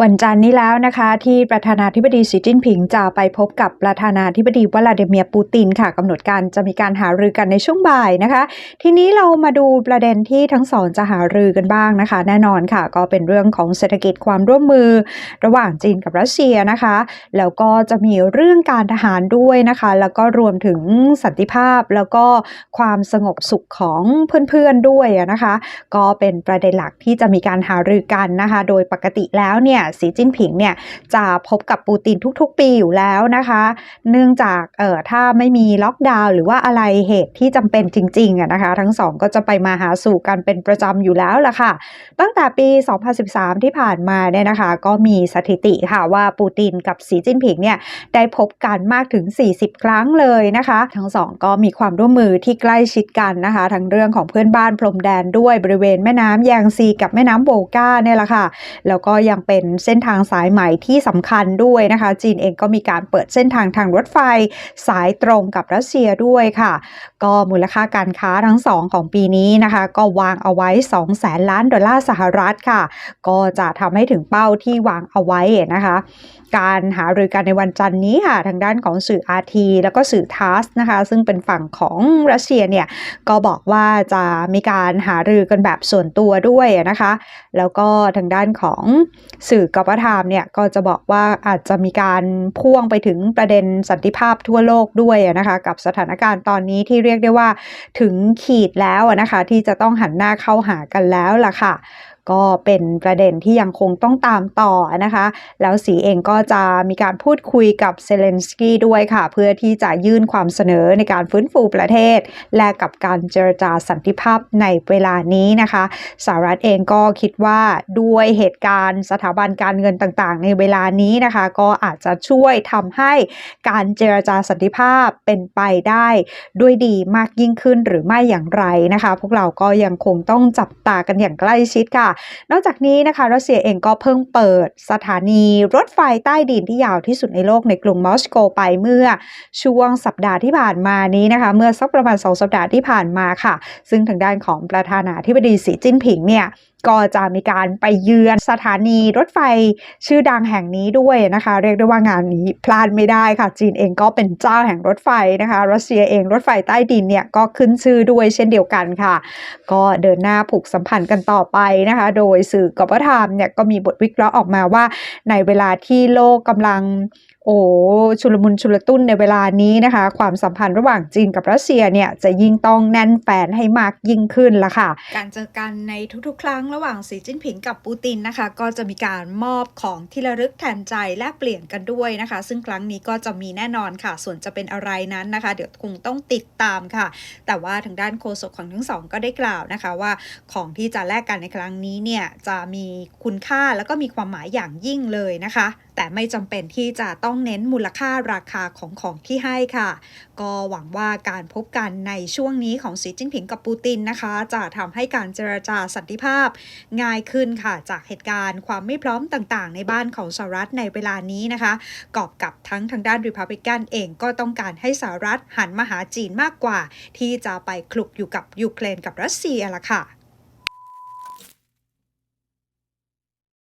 วันจันทร์นี้แล้วนะคะที่ประธานาธิบดีสีจิ้นผิงจะไปพบกับประธานาธิบดีวลาดิเมียร์ปูตินค่ะกำหนดการจะมีการหารือกันในช่วงบ่ายนะคะ ทีนี้เรามาดูประเด็นที่ทั้งสองจะหารือกันบ้างนะคะ แน่นอนค่ะ ก็เป็นเรื่องของเศรษฐกิจความร่วมมือ ระหว่างจีนกับรัสเซียนะคะ แล้วก็จะมีเรื่องการทหารด้วยนะคะ แล้วก็รวมถึงสันติภาพแล้วก็ความสงบสุขของเพื่อนๆด้วยนะคะ ก็เป็นประเด็นหลักที่จะมีการหารือกันนะคะ โดยปกติแล้วเนี่ยสีจิ้นผิงเนี่ยจะพบกับปูตินทุกๆ ปีอยู่แล้วนะคะ เนื่องจากเอ่อถ้าไม่มีล็อกดาวน์หรือว่าอะไรเหตุที่จำเป็นจริงๆอะนะคะ ทั้งสองก็จะไปมาหาสู่กันเป็นประจำอยู่แล้วล่ะค่ะ ตั้งแต่ปี 2013 ที่ผ่านมาเนี่ยนะคะ ก็มีสถิติค่ะว่าปูตินกับสีจิ้นผิงเนี่ยได้พบกันมากถึง 40 ครั้งเลยนะคะ ทั้งสองก็มีความร่วมมือที่ใกล้ชิดกันนะคะ ทั้งเรื่องของเพื่อนบ้านพรมแดนด้วยบริเวณแม่น้ำแยงซีกับแม่น้ำโบก้าเนี่ยแหละค่ะ แล้วก็ยังเป็นเส้นทางสายใหม่ที่สำคัญด้วยนะคะ จีนเองก็มีการเปิดเส้นทางทางรถไฟสายตรงกับรัสเซียด้วยค่ะ ก็มูลค่าการค้าทั้งสองของปีนี้นะคะ ก็วางเอาไว้2แสนล้านดอลลาร์สหรัฐค่ะ ก็จะทำให้ถึงเป้าที่วางเอาไว้นะคะ การหารือกันในวันจันทร์นี้ค่ะ ทางด้านของสื่อ RT แล้วก็สื่อทัสนะคะ ซึ่งเป็นฝั่งของรัสเซียเนี่ย ก็บอกว่าจะมีการหารือกันแบบส่วนตัวด้วยนะคะ แล้วก็ทางด้านของสื่อกปทามเนี่ยก็จะบอกว่าอาจจะมีการพ่วงไปถึงประเด็นสันติภาพทั่วโลกด้วยนะคะกับสถานการณ์ตอนนี้ที่เรียกได้ว่าถึงขีดแล้วนะคะที่จะต้องหันหน้าเข้าหากันแล้วล่ะค่ะ ก็เป็นประเด็นที่ยังคงต้องตามต่อนะคะ แล้วสีเองก็จะมีการพูดคุยกับเซเลนสกี้ด้วยค่ะ เพื่อที่จะยื่นความเสนอในการฟื้นฟูประเทศ และกับการเจรจาสันติภาพในเวลานี้นะคะสหรัฐเองก็คิดว่าด้วยเหตุการณ์สถาบันการเงินต่างๆ ในเวลานี้นะคะ ก็อาจจะช่วยทำให้การเจรจาสันติภาพเป็นไปได้ด้วยดีมากยิ่งขึ้นหรือไม่อย่างไรนะคะ พวกเราก็ยังคงต้องจับตากันอย่างใกล้ชิดค่ะนอกจากนี้นะคะรัสเซียเองก็เพิ่งเปิดสถานีรถไฟใต้ดินที่ยาวที่สุดในโลกในกรุงมอสโกไปเมื่อช่วงสัปดาห์ที่ผ่านมานี้นะคะ เมื่อสักประมาณ 2 สัปดาห์ที่ผ่านมาค่ะ ซึ่งทางด้านของประธานาธิบดีสีจิ้นผิงเนี่ย ก็จะมีการไปเยือนสถานีรถไฟชื่อดังแห่งนี้ด้วยนะคะ เรียกได้ว่างานนี้พลาดไม่ได้ค่ะ จีนเองก็เป็นเจ้าแห่งรถไฟนะคะ รัสเซียเองรถไฟใต้ดินเนี่ยก็ขึ้นชื่อด้วยเช่นเดียวกันค่ะ ก็เดินหน้าผูกสัมพันธ์กันต่อไปนะคะ โดยสื่อกบฏามเนี่ยก็มีบทวิเคราะห์ออกมาว่า ในเวลาที่โลกกำลังโอ้ชุลมุนชุลตุ้นในเวลานี้นะคะ ความสัมพันธ์ระหว่างจีนกับรัสเซียเนี่ยจะยิ่งต้องแน่นแฟนให้มากยิ่งขึ้นละค่ะ การเจอกันในทุกๆ ครั้งระหว่างสีจิ้นผิงกับปูตินนะคะ ก็จะมีการมอบของที่ระลึกแทนใจแลกเปลี่ยนกันด้วยนะคะ ซึ่งครั้งนี้ก็จะมีแน่นอนค่ะ ส่วนจะเป็นอะไรนั้นนะคะ เดี๋ยวคงต้องติดตามค่ะ แต่ว่าทางด้านโฆษกของทั้งสองก็ได้กล่าวนะคะว่าของที่จะแลกกันในครั้งนี้เนี่ยจะมีคุณค่าแล้วก็มีความหมายอย่างยิ่งเลยนะคะแต่ไม่จำเป็นที่จะต้องเน้นมูลค่าราคาของของที่ให้ค่ะ ก็หวังว่าการพบกันในช่วงนี้ของสีจิ้นผิงกับปูตินนะคะ จะทำให้การเจรจาสันติภาพ ง่ายขึ้นค่ะ จากเหตุการณ์ความไม่พร้อมต่างๆ ในบ้านของสหรัฐในเวลานี้นะคะกอบกับทั้งทางด้านริพับลิกันเองก็ต้องการให้สหรัฐหันมาหาจีนมากกว่า ที่จะไปคลุกอยู่กับยูเครนกับรัสเซียละค่ะ